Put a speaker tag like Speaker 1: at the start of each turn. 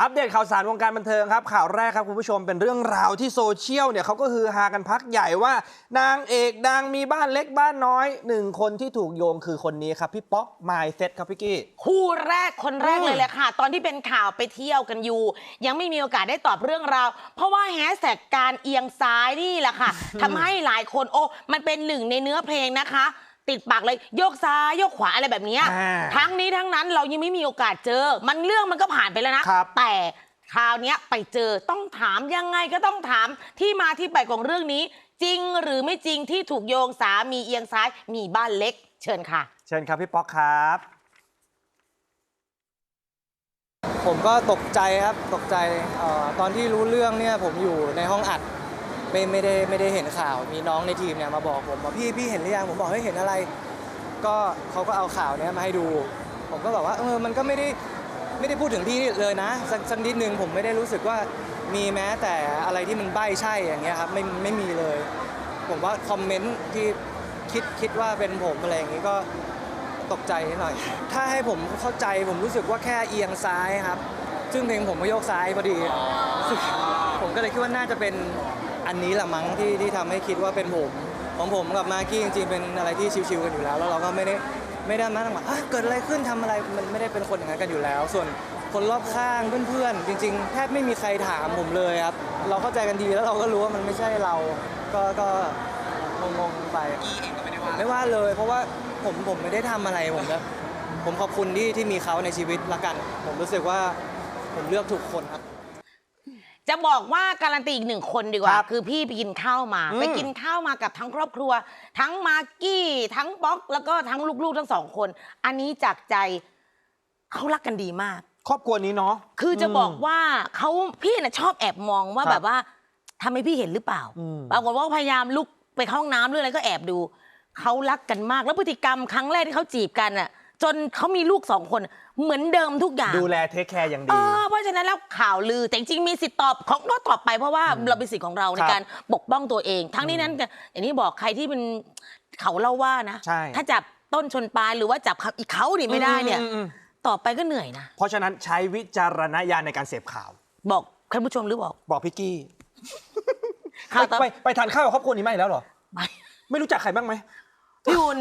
Speaker 1: อัปเดตข่าวสารวงการบันเทิงครับ ข่าวแรกครับคุณผู้ชมเป็นเรื่องราวที่โซเชียลเนี่ยเขาก็ฮือฮากันพักใหญ่ว่า นางเอกดังมีบ้านเล็กบ้านน้อยหนึ่งคนที่ถูกโยงคือคนนี้ครับ พี่ป๊อกไมเซ็ตครับพี่กี้
Speaker 2: คู่แรกคนแรก
Speaker 1: อืม
Speaker 2: เลยแหละค่ะ ตอนที่เป็นข่าวไปเที่ยวกันอยู่ ยังไม่มีโอกาสได้ตอบเรื่องราว เพราะว่าแฮชแท็กการเอียงซ้ายนี่แหละค่ะทำให้หลายคนโอ้มันเป็นหนึ่งในเนื้อเพลงนะคะ ติดปากเลยโยกซ้ายโยกขวาอะไรแบบเนี้ย
Speaker 1: อ่า
Speaker 2: ทั้งนี้ทั้งนั้นเรายังไม่มีโอกาสเจอ มันเรื่องมันก็ผ่านไปแล้วนะ
Speaker 1: ครับ
Speaker 2: แต่คราวเนี้ยไปเจอต้องถามยังไงก็ต้องถามที่มาที่ไปของเรื่องนี้ จริงหรือไม่จริงที่ถูกโยงสามีเอียงซ้ายมีบ้านเล็ก เชิญค่ะ
Speaker 1: เชิญครับพี่ป๊อกครับ
Speaker 3: ผมก็ตกใจครับตกใจเอ่อตอนที่รู้เรื่องเนี่ยผมอยู่ในห้องอัด ไม่ไม่ได้ไม่ได้เห็นข่าว มีน้องในทีมเนี่ยมาบอกผมว่าพี่พี่เห็นหรือยังผมบอกให้ยเห็นอะไร ก็เขาก็เอาข่าวเนี้ยมาให้ดู ผมก็บอกว่าเออมันก็ไม่ได้ไม่ได้พูดถึงพี่เลยนะสักสักนิดนึงผมไม่ได้รู้สึกว่ามีแม้แต่อะไรที่มันใบ้ใช่อย่างเงี้ยครับไม่ไม่มีเลย ผมว่าคอมเมนต์ที่คิดคิดว่าเป็นผมอะไรอย่างงี้ก็ตกใจนิดหน่อย ถ้าให้ผมเข้าใจผมรู้สึกว่าแค่เอียงซ้ายครับ ซึ่งเพลงผมก็โยกซ้ายพอดีรู้สึกผมก็เลยคิดว่าน่าจะเป็น อันนี้แหละมั้งที่ที่ทำให้คิดว่าเป็นผมของผมกับมากกี้จริงๆเป็นอะไรที่ชิวๆกันอยู่แล้ว แล้วเราก็ไม่ได้ไม่ได้มาตั้งว่าอะเกิดอะไรขึ้นทำอะไรมันไม่ได้เป็นคนอย่างนั้นกันอยู่แล้ว ส่วนคนรอบข้างเพื่อนๆจริง ๆ แทบไม่มีใครถามผมเลยครับเราเข้าใจกันดีแล้วเราก็รู้ว่ามันไม่ใช่เรา ก็ก็งงๆไปผมไม่ว่าเลย เพราะว่าผมผมไม่ได้ทำอะไรผมแบบผมขอบคุณที่ที่มีเขาในชีวิตละกัน ผมรู้สึกว่าผมเลือกถูกคนครับ
Speaker 2: จะบอกว่าการันตีอีกหนึ่งคนดีกว่า
Speaker 1: ครับ
Speaker 2: คือพี่ไปกินข้าวมา
Speaker 1: อืม
Speaker 2: ไปกินข้าวมากับทั้งครอบครัว ทั้งมากกี้ ทั้งป๊อก แล้วก็ทั้งลูกๆทั้งสองคน อันนี้จากใจเขารักกันดีมาก
Speaker 1: ครอบครัวนี้เนาะ
Speaker 2: คือจะบอกว่าเขาพี่น่ะชอบแอบมองว่า
Speaker 1: ครับ
Speaker 2: แบบว่าทำให้พี่เห็นหรือเปล่า
Speaker 1: อืม
Speaker 2: ปรากฏว่าพยายามลุกไปเข้าห้องน้ำหรืออะไรก็แอบดูเขารักกันมากแล้วพฤติกรรมครั้งแรกที่เขาจีบกันอะ จนเขามีลูกสองคนเหมือนเดิมทุกอย่าง
Speaker 1: ดูแลเทคแคร์อย่าง
Speaker 2: เอ
Speaker 1: ดี
Speaker 2: อเพราะฉะนั้นแล้วข่าวลือแต่จริงๆมีสิทธิ์ตอบของก็ตอบไปเพราะว่าเราเป็นสิทธิ์ของเราใน
Speaker 1: ครับ
Speaker 2: การปกป้องตัวเอง ทั้งนี้นั้นอย่างที่บอกใครที่เป็นเขาเล่าว่านะ
Speaker 1: ใช่
Speaker 2: ถ้าจับต้นชนปลายหรือว่าจับเขาอีกเขานี่ไม่ได้เนี่ย
Speaker 1: อืมอืม
Speaker 2: ต่อไปก็เหนื่อยนะ
Speaker 1: เพราะฉะนั้นใช้วิจารณญาณในการเสพข่าว
Speaker 2: บอกท่านผู้ชมหรือบอก
Speaker 1: บอกพี่กี้
Speaker 2: ข่าวต่อ
Speaker 1: ไปไปไปทานข้าวกับครอบครัวนี้มาอีกแล้วเหรอ
Speaker 2: ไป
Speaker 1: ไม่รู้จักใครบ้างไหม
Speaker 2: พี่อุ่น